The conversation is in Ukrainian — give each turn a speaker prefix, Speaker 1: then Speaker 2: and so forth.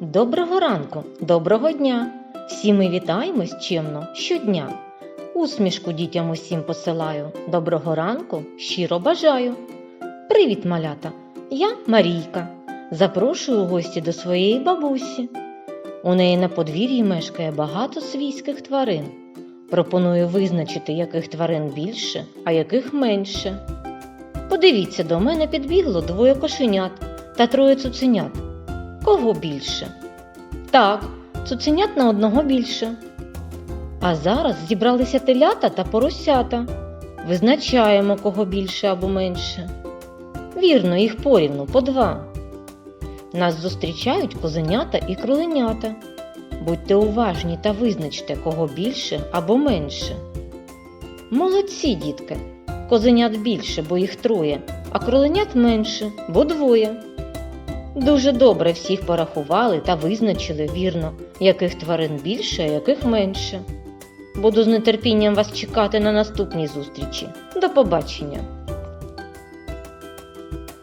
Speaker 1: Доброго ранку, доброго дня! Всі ми вітаємось чемно щодня. Усмішку дітям усім посилаю. Доброго ранку, щиро бажаю. Привіт, малята! Я Марійка. Запрошую гості до своєї бабусі. У неї на подвір'ї мешкає багато свійських тварин. Пропоную визначити, яких тварин більше, а яких менше. Подивіться, до мене підбігло двоє кошенят та троє цуценят. Кого більше? Так, цуценят на одного більше. А зараз зібралися телята та поросята. Визначаємо, кого більше або менше. Вірно, їх порівну по два. Нас зустрічають козенята і кроленята. Будьте уважні та визначте, кого більше або менше. Молодці, дітки! Козенят більше, бо їх троє, а кроленят менше, бо двоє. Дуже добре всіх порахували та визначили вірно, яких тварин більше, а яких менше. Буду з нетерпінням вас чекати на наступній зустрічі. До побачення!